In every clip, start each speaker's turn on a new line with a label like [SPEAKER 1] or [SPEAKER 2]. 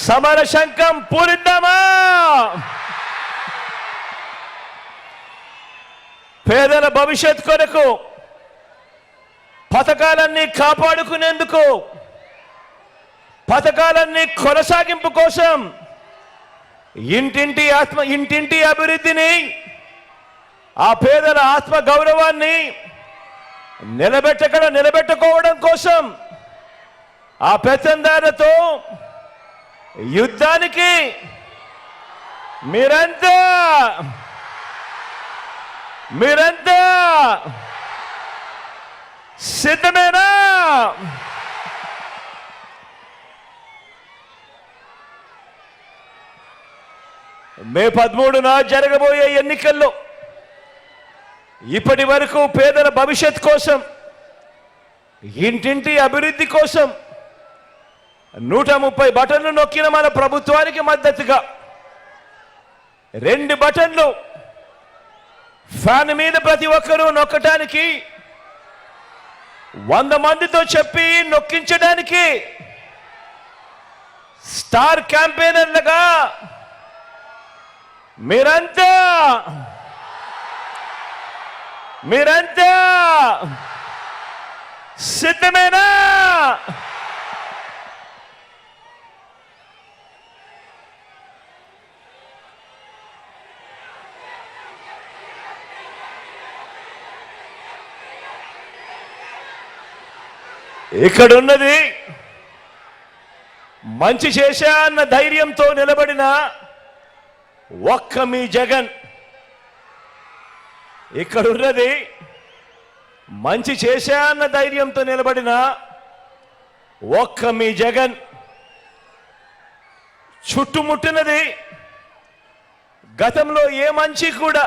[SPEAKER 1] సమర శంఖం పూరిద్దామా పేదల భవిష్యత్ కొరకు పథకాలన్నీ కాపాడుకునేందుకు పథకాలన్నీ కొనసాగింపు కోసం ఇంటింటి ఆత్మ ఇంటింటి అభివృద్ధిని ఆ పేదల ఆత్మ గౌరవాన్ని నిలబెట్టకడ నిలబెట్టుకోవడం కోసం ఆ పెత్తందారులతో యుద్ధానికి మీరంతా మీరంతా సిద్ధమేనా? మే పదమూడున జరగబోయే ఎన్నికల్లో ఇప్పటి వరకు పేదల భవిష్యత్ కోసం ఇంటింటి అభివృద్ధి కోసం నూట ముప్పై బటన్లు నొక్కిన మన ప్రభుత్వానికి మద్దతుగా రెండు బటన్లు ఫ్యాన్ మీద ప్రతి ఒక్కరూ నొక్కటానికి వంద మందితో చెప్పి నొక్కించడానికి స్టార్ క్యాంపెయినర్లుగా మీరంతా మీరంతా సిద్ధమేనా? ఇక్కడున్నది మంచి చేశా అన్న ధైర్యంతో నిలబడిన ఒక్క మీ జగన్. ఇక్కడున్నది మంచి చేశా అన్న ధైర్యంతో నిలబడిన ఒక్క మీ జగన్. చుట్టుముట్టినది గతంలో ఏ మంచి కూడా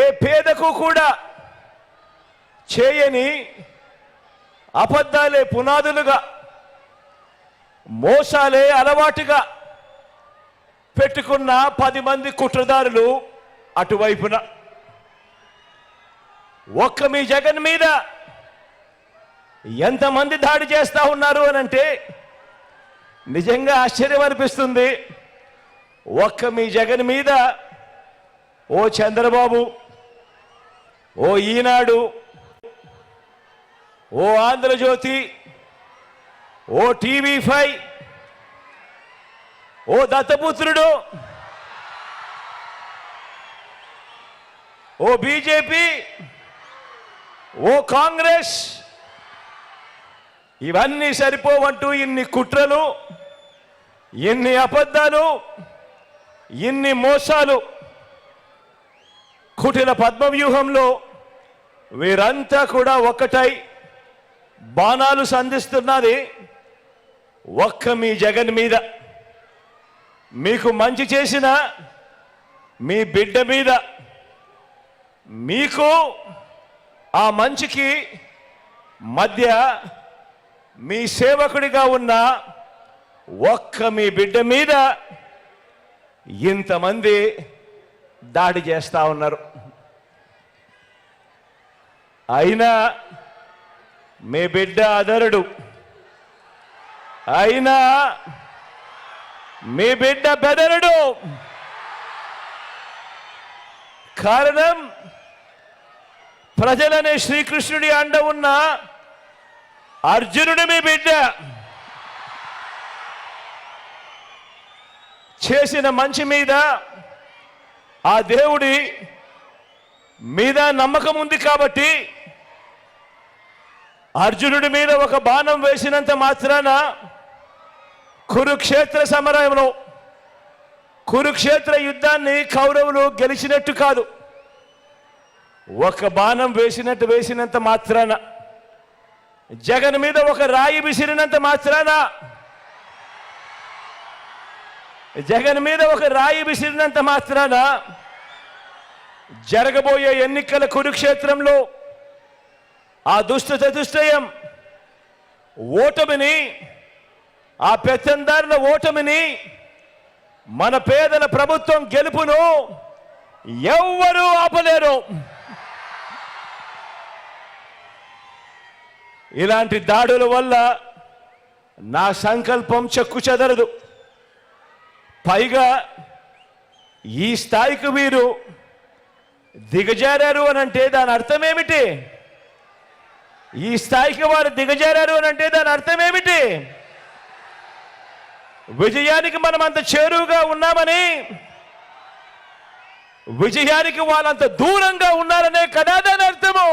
[SPEAKER 1] ఏ పేదకు కూడా చేయని అబద్ధాలే పునాదులుగా మోసాలే అలవాటుగా పెట్టుకున్న పది మంది కుట్రదారులు అటువైపున. ఒక్క మీ జగన్ మీద ఎంతమంది దాడి చేస్తా ఉన్నారు అని అంటే నిజంగా ఆశ్చర్యం అనిపిస్తుంది. ఒక్క మీ జగన్ మీద ఓ చంద్రబాబు ఓ ఈనాడు ఓ ఆంధ్రజ్యోతి ఓ టీవీ ఫైవ్ ఓ దత్తపుత్రుడు ఓ బీజేపీ ఓ కాంగ్రెస్ ఇవన్నీ సరిపోవంటూ ఇన్ని కుట్రలు ఇన్ని అబద్ధాలు ఇన్ని మోసాలు కుటిల పద్మవ్యూహంలో వీరంతా కూడా ఒక్కటై బాణాలు సంధిస్తున్నది ఒక్క మీ జగన్ మీద. మీకు మంచి చేసిన మీ బిడ్డ మీద. మీకు ఆ మంచికి మధ్య మీ సేవకుడిగా ఉన్న ఒక్క మీ బిడ్డ మీద ఇంతమంది దాడి చేస్తా ఉన్నారు. అయినా మీ బిడ్డ అదరుడు. అయినా మీ బిడ్డ బెదరుడు. కారణం ప్రజలనే శ్రీకృష్ణుడి అండ ఉన్న అర్జునుడు మీ బిడ్డ. చేసిన మంచి మీద ఆ దేవుడి మీద నమ్మకం ఉంది కాబట్టి అర్జునుడి మీద ఒక బాణం వేసినంత మాత్రాన కురుక్షేత్ర సమరంలో కురుక్షేత్ర యుద్ధాన్ని కౌరవులు గెలిచినట్టు కాదు. ఒక బాణం వేసినట్టు వేసినంత మాత్రాన జగన్ మీద ఒక రాయి విసిరినంత మాత్రాన జగన్ మీద ఒక రాయి విసిరినంత మాత్రాన జరగబోయే ఎన్నికల కురుక్షేత్రంలో ఆ దుష్ట చతుష్టయం ఓటమిని ఆ పెత్తందారుల ఓటమిని మన పేదల ప్రభుత్వం గెలుపును ఎవ్వరూ ఆపలేరు. ఇలాంటి దాడుల వల్ల నా సంకల్పం చెక్కు చెదరదు. పైగా ఈ స్థాయికి మీరు దిగజారారు అని అంటే దాని అర్థం ఏమిటి ఈ స్థాయికి వారు దిగజారారు అని అంటే దాని అర్థం ఏమిటి? విజయానికి మనం అంత చేరువుగా ఉన్నామని విజయానికి వాళ్ళంత దూరంగా ఉన్నారనే కదా దాని అర్థము.